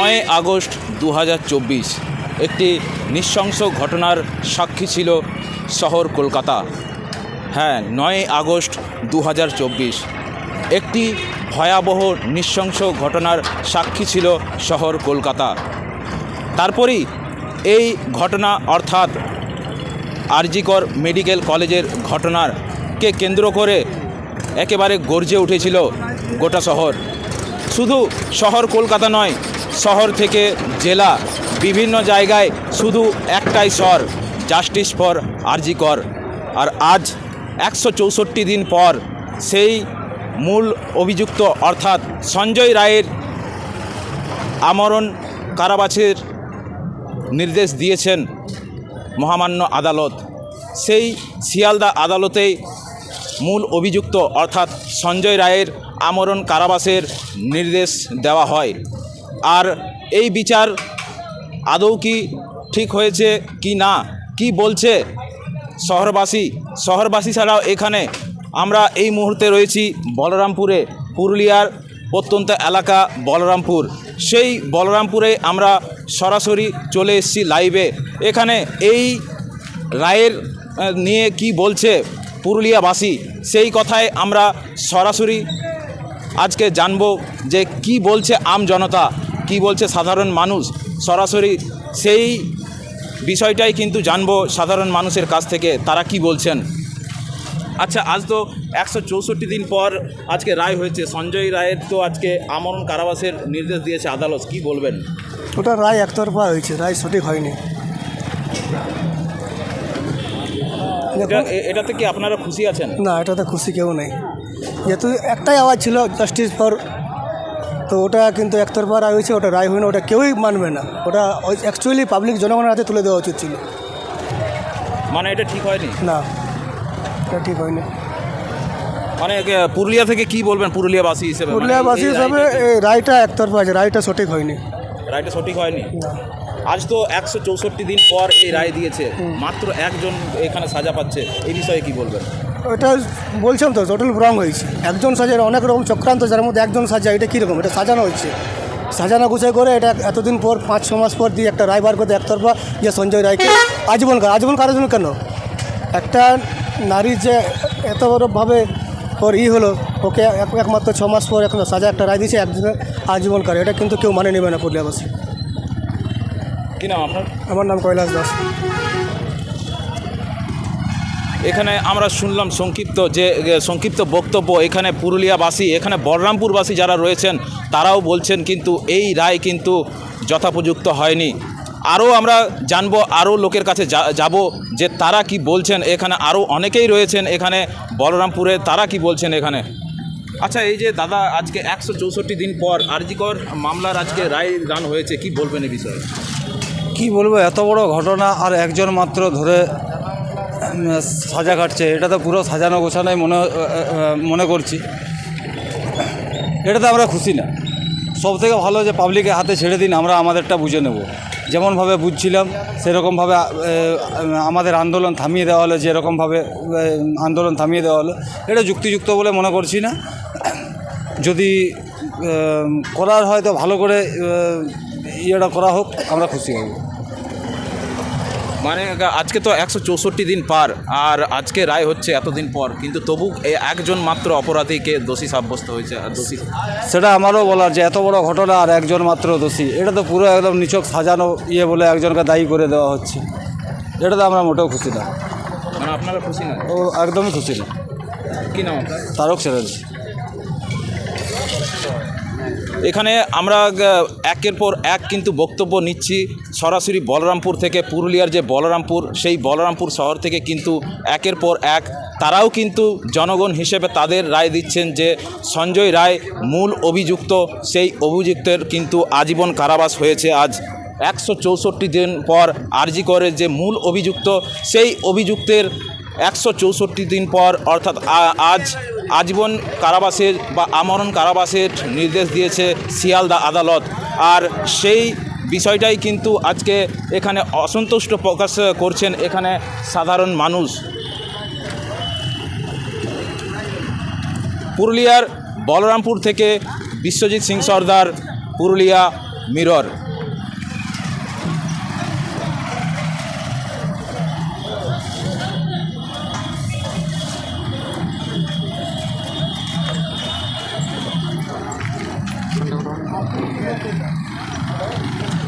নয় আগস্ট দু হাজার চব্বিশ। একটি নৃশংস ঘটনার সাক্ষী ছিল শহর কলকাতা। হ্যাঁ নয় আগস্ট দু হাজার চব্বিশ। একটি ভয়াবহ নৃশংস ঘটনার সাক্ষী ছিল শহর কলকাতা। তারপরেই এই ঘটনা অর্থাৎ আরজিকর মেডিকেল কলেজের ঘটনারকে কেন্দ্র করে একেবারে গর্জে উঠেছিল গোটা শহর। শুধু শহর কলকাতা নয় শহর থেকে জেলা বিভিন্ন জায়গায় শুধু একটাই স্বর জাস্টিস ফর আরজিকর আর আজ একশো চৌষট্টি দিন পর সেই মূল অভিযুক্ত অর্থাৎ সঞ্জয় রায়ের আমরণ কারাবাসের নির্দেশ দিয়েছেন মহামান্য আদালত। সেই শিয়ালদা আদালতেই মূল অভিযুক্ত অর্থাৎ সঞ্জয় রায়ের আমরণ কারাবাসের নির্দেশ দেওয়া হয়। আর এই বিচার আদৌ কি ঠিক হয়েছে কি না? কি বলছে শহরবাসী? শহরবাসী ছাড়াও এখানে আমরা এই মুহূর্তে রয়েছি বলরামপুরে, পুরুলিয়ার প্রত্যন্ত এলাকা বলরামপুর। সেই বলরামপুরে আমরা সরাসরি চলে এসেছি লাইভে। এখানে এই রায়ের নিয়ে কি বলছে পুরুলিয়াবাসী? সেই কথায় আমরা সরাসরি আজকে জানব যে কি বলছে আম জনতা। কি বলছে সাধারণ মানুষ সরাসরি সেই বিষয়টাই কিন্তু জানব সাধারণ মানুষের কাছ থেকে তারা কি বলছেন? আচ্ছা আজ তো একশো চৌষট্টি দিন পর আজকে রায় হয়েছে সঞ্জয় রায়ের তো আজকে আমরণ কারাবাসের নির্দেশ দিয়েছে আদালত কি বলবেন? ওটা রায় একতরফা হয়েছে রায় সঠিক হয়নি। এটাতে কি আপনারা খুশি আছেন? না এটাতে খুশি কেউ নেই। যেহেতু একটাই আওয়াজ ছিল জাস্টিস ফর তো ওটা কিন্তু একতরফা রায় হয়েছে ওটা রায় হয়নি ওটা কেউই মানবে না। ওটা অ্যাকচুয়ালি পাবলিক জনগণের হাতে তুলে দেওয়া উচিত ছিল। মানে এটা ঠিক হয়নি? না এটা ঠিক হয়নি। মানে পুরুলিয়া থেকে কি বলবেন পুরুলিয়াবাসী হিসেবে? মানে পুরুলিয়াবাসী হিসাবে এই রায়টা একতরফা আছে রায়টা সঠিক হয়নি। রায়টা সঠিক হয়নি? আজ তো একশো চৌষট্টি দিন পর এই রায় দিয়েছে মাত্র একজন এখানে সাজা পাচ্ছে এই বিষয়ে কি বলবেন? ওটা বলছিলাম তো টোটাল রং হয়েছে। একজন সাজার অনেক রকম চক্রান্ত যার মধ্যে একজন সাজা এটা কীরকম? এটা সাজানো হচ্ছে সাজানো গুছাই করে এটা এতদিন পর পাঁচ ছ মাস পর দিয়ে একটা রায় বার করতে একতরফা যে সঞ্জয় রায়কে। আজীবন কার? আজীবন কারার জন্য কেন? একটা নারীর যে এত বড়ভাবে ওর ই হলো ওকে এক- একমাত্র ছ মাস পর এখন সাজা একটা রায় দিয়েছে একদিনের আজীবন কার? এটা কিন্তু কেউ মানে নেবে না পুরুলিয়াবাসী। কি নাম আপনার? আমার নাম কৈলাস দাস। এখানে আমরা শুনলাম সংক্ষিপ্ত যে সংক্ষিপ্ত বক্তব্য এখানে পুরুলিয়াবাসী, এখানে বলরামপুরবাসী যারা রয়েছেন, তারাও বলছেন কিন্তু এই রায় কিন্তু যথাপযুক্ত হয়নি। আরও আমরা জানব, আরও লোকের কাছে যাব যে তারা কি বলছেন। এখানে আরও অনেকেই রয়েছেন এখানে বলরামপুরে, তারা কি বলছেন এখানে? আচ্ছা এই যে দাদা, আজকে একশো চৌষট্টি দিন পর আরজিকর মামলার আজকে রায় দান হয়েছে, কি বলবেন এই বিষয়ে? কি বলব, এত বড় ঘটনা আর একজন মাত্র ধরে সাজা কাটছে, এটা তো পুরো সাজানো গোছানোই মনে মনে করছি। এটাতে আমরা খুশি না। সব থেকে ভালো যে পাবলিকের হাতে ছেড়ে দিন, আমরা আমাদেরটা বুঝে নেব। যেমনভাবে বুঝছিলাম, সেরকমভাবে আমাদের আন্দোলন থামিয়ে দেওয়া হলো, যেরকমভাবে আন্দোলন থামিয়ে দেওয়া হলো। এটা যুক্তিযুক্ত বলে মনে করছি না। যদি করার হয় তো ভালো করে ইয়েটা করা হোক, আমরা খুশি হব। মানে আজকে তো একশো চৌষট্টি দিন পার আর আজকে রায় হচ্ছে এতদিন পর। কিন্তু তবু এই একজন মাত্র অপরাধীকে দোষী সাব্যস্ত হয়েছে আর দোষী সেটা আমারও বলার যে এত বড় ঘটনা আর একজন মাত্র দোষী এটা তো পুরো একদম নিচক সাজানো ইয়ে বলে একজনকে দায়ী করে দেওয়া হচ্ছে। এটা তো আমরা মোটেও খুশি না। মানে আপনারা খুশি না? ও একদমই খুশি না। কি নাম আপনার? তারক দিই এখানে আমরা একের পর এক কিন্তু বক্তব্য নিচ্ছি। সরাসরি বলরামপুর থেকে, পুরুলিয়ার যে বলরামপুর, সেই বলরামপুর শহর থেকে কিন্তু একের পর এক। তারাও কিন্তু জনগণ হিসেবে তাদের রায় দিচ্ছেন যে, সঞ্জয় রায় মূল অভিযুক্ত, সেই অভিযুক্তের কিন্তু আজীবন কারাবাস হয়েছে আজ। একশো চৌষট্টি দিন পর আরজি করে যে মূল অভিযুক্ত, সেই অভিযুক্তের একশো চৌষট্টি দিন পর, অর্থাৎ আজ আজীবন কারাবাসের বা আমরণ কারাবাসের নির্দেশ দিয়েছে শিয়ালদা আদালত। আর সেই বিষয়টাই কিন্তু আজকে এখানে অসন্তুষ্ট প্রকাশ করছেন এখানে সাধারণ মানুষ। পুরুলিয়ার বলরামপুর থেকে Biswajit Singh Sardar, Purulia mirror. Thank you.